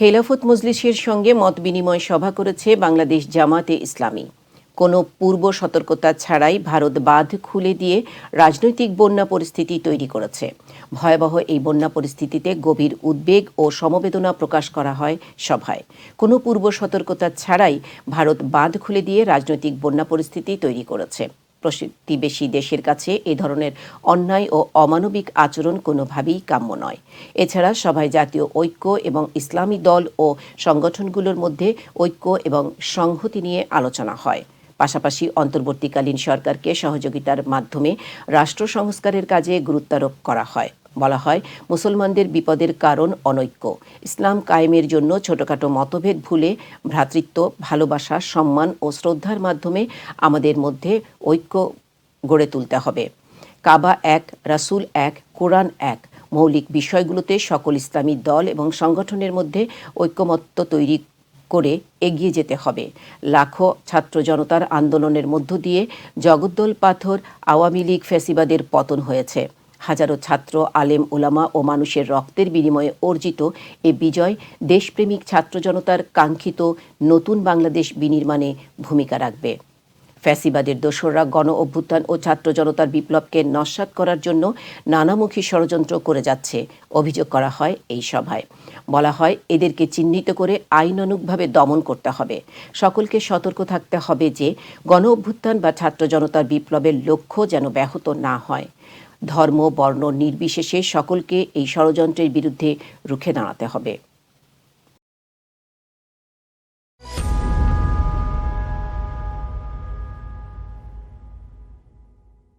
খেলাফত মজলিসের সঙ্গে মত বিনিময় সভা করেছে বাংলাদেশ জামাতে ইসলামী। কোনো পূর্ব সতর্কতা ছাড়াই ভারত বাঁধ খুলে দিয়ে রাজনৈতিক বন্যা পরিস্থিতি তৈরি করেছে। ভয়াবহ এই বন্যা পরিস্থিতিতে গভীর উদ্বেগ ও সমবেদনা প্রকাশ করা হয় সভায়। কোনো পূর্ব সতর্কতা ছাড়াই ভারত বাঁধ খুলে দিয়ে রাজনৈতিক বন্যা পরিস্থিতি তৈরি করেছে। প্রতিবেশী দেশের কাছে এ ধরনের অন্যায় ও অমানবিক আচরণ কোনোভাবেই কাম্য নয়। এছাড়া সভায় জাতীয় ঐক্য এবং ইসলামী দল ও সংগঠনগুলোর মধ্যে ঐক্য এবং সংহতি নিয়ে আলোচনা হয়। পাশাপাশি অন্তর্বর্তীকালীন সরকারকে সহযোগিতার মাধ্যমে রাষ্ট্র সংস্কারের কাজে গুরুত্বারোপ করা হয়। বলা হয়, মুসলমানদের বিপদের কারণ অনৈক্য। ইসলাম কায়েমের জন্য ছোটখাটো মতভেদ ভুলে ভ্রাতৃত্ব, ভালোবাসা, সম্মান ও শ্রদ্ধার মাধ্যমে আমাদের মধ্যে ঐক্য গড়ে তুলতে হবে। কাবা এক, রাসুল এক, কোরআন এক মৌলিক বিষয়গুলোতে সকল ইসলামী দল এবং সংগঠনের মধ্যে ঐক্যমত্য তৈরি করে এগিয়ে যেতে হবে। লাখো ছাত্র জনতার আন্দোলনের মধ্য দিয়ে জগদ্দল পাথর আওয়ামী লীগ ফ্যাসিবাদের পতন হয়েছে। হাজারো ছাত্র, আলেম ওলামা ও মানুষের রক্তের বিনিময়ে অর্জিত এ বিজয় দেশপ্রেমিক ছাত্র জনতার কাঙ্ক্ষিত নতুন বাংলাদেশ বিনির্মাণে ভূমিকা রাখবে। ফ্যাসিবাদের দোসররা গণ অভ্যুত্থান ও ছাত্র জনতার বিপ্লবকে নস্যাৎ করার জন্য নানামুখী ষড়যন্ত্র করে যাচ্ছে, অভিযোগ করা হয় এই সভায়। বলা হয়, এদেরকে চিহ্নিত করে আইনানুগভাবে দমন করতে হবে। সকলকে সতর্ক থাকতে হবে যে, গণ অভ্যুত্থান বা ছাত্র জনতার বিপ্লবের লক্ষ্য যেন ব্যাহত না হয়। ধর্ম, বর্ণ নির্বিশেষে সকলকে এই ষড়যন্ত্রের বিরুদ্ধে রুখে দাঁড়াতে হবে।